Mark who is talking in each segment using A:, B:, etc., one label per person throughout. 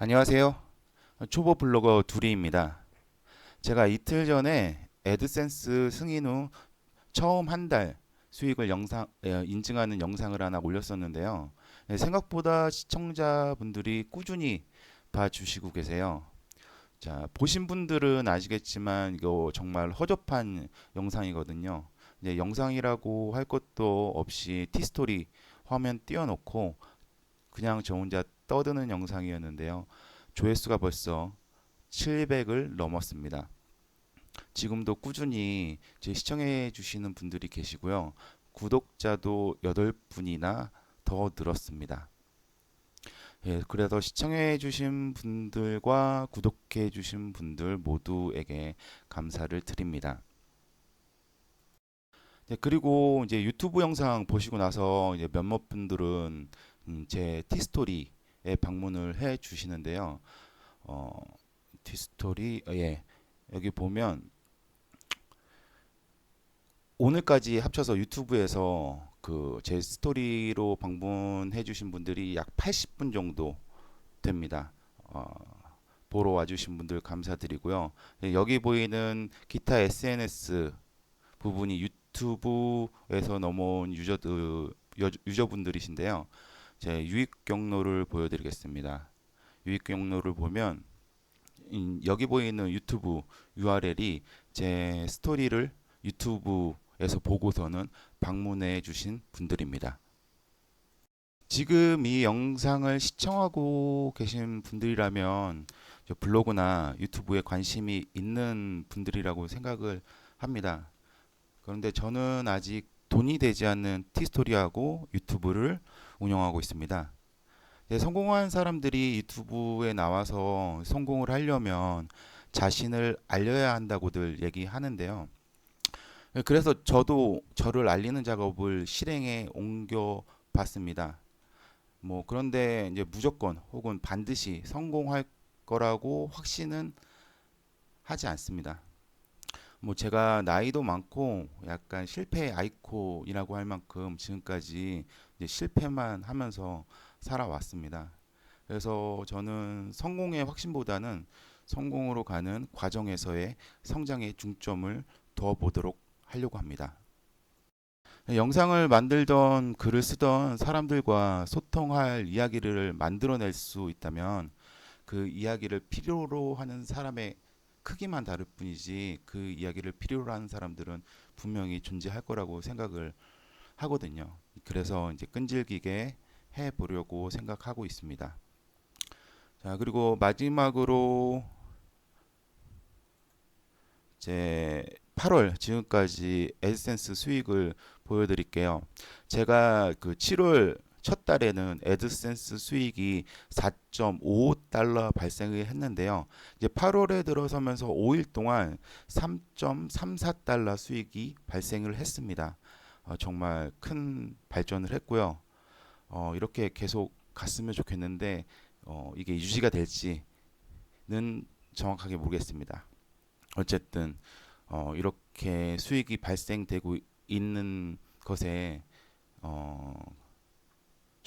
A: 안녕하세요. 초보 블로거 두리입니다. 제가 이틀 전에 애드센스 승인 후 처음 한 달 수익을 영상 에, 인증하는 영상을 하나 올렸었는데요. 네, 생각보다 시청자분들이 꾸준히 봐주시고 계세요. 자, 보신 분들은 아시겠지만 이거 정말 허접한 영상이거든요. 이제 영상이라고 할 것도 없이 티스토리 화면 띄워놓고 그냥 저 혼자 떠드는 영상이었는데요. 조회수가 벌써 700을 넘었습니다. 지금도 꾸준히 제 시청해 주시는 분들이 계시고요. 구독자도 8분이나 더 늘었습니다. 예, 그래서 시청해 주신 분들과 구독해 주신 분들 모두에게 감사를 드립니다. 네, 그리고 이제 유튜브 영상 보시고 나서 이제 몇몇 분들은 음, 제 티스토리에 방문을 해 주시는데요. 어, 티스토리 어, 예. 여기 보면 오늘까지 합쳐서 유튜브에서 그 제 스토리로 방문해 주신 분들이 약 80분 정도 됩니다. 어, 보러 와주신 분들 감사드리고요. 예, 여기 보이는 기타 SNS 부분이 유튜브에서 넘어온 유저들 여- 유저분들이신데요. 제 유익 경로를 보여드리겠습니다. 유익 경로를 보면 인- 여기 보이는 유튜브 URL이 제 스토리를 유튜브에서 보고서는 방문해 주신 분들입니다. 지금 이 영상을 시청하고 계신 분들이라면 저 블로그나 유튜브에 관심이 있는 분들이라고 생각을 합니다. 그런데 저는 아직 돈이 되지 않는 티스토리하고 유튜브를 운영하고 있습니다. 네, 성공한 사람들이 유튜브에 나와서 성공을 하려면 자신을 알려야 한다고들 얘기하는데요. 네, 그래서 저도 저를 알리는 작업을 실행에 옮겨 봤습니다. 뭐 그런데 이제 무조건 혹은 반드시 성공할 거라고 확신은 하지 않습니다. 뭐 제가 나이도 많고 약간 실패 아이콘이라고 할 만큼 지금까지 실패만 하면서 살아왔습니다. 그래서 저는 성공의 확신보다는 성공으로 가는 과정에서의 성장의 중점을 더 보도록 하려고 합니다. 영상을 만들던 글을 쓰던 사람들과 소통할 이야기를 만들어낼 수 있다면 그 이야기를 필요로 하는 사람의 크기만 다를 뿐이지 그 이야기를 필요로 하는 사람들은 분명히 존재할 거라고 생각을 하거든요. 그래서 이제 끈질기게 해 보려고 생각하고 있습니다. 자, 그리고 마지막으로 제 8월 지금까지 애드센스 수익을 보여드릴게요. 제가 그 7월 첫 달에는 애드센스 수익이 4.55달러 발생을 했는데요. 이제 8월에 들어서면서 5일 동안 3.34달러 수익이 발생을 했습니다. 어, 정말 큰 발전을 했고요. 어, 이렇게 계속 갔으면 좋겠는데 어, 이게 유지가 될지는 정확하게 모르겠습니다. 어쨌든 어, 이렇게 수익이 발생되고 있는 것에 어,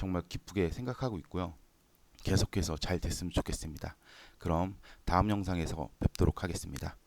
A: 정말 기쁘게 생각하고 있고요. 계속해서 잘 됐으면 좋겠습니다. 그럼 다음 영상에서 뵙도록 하겠습니다.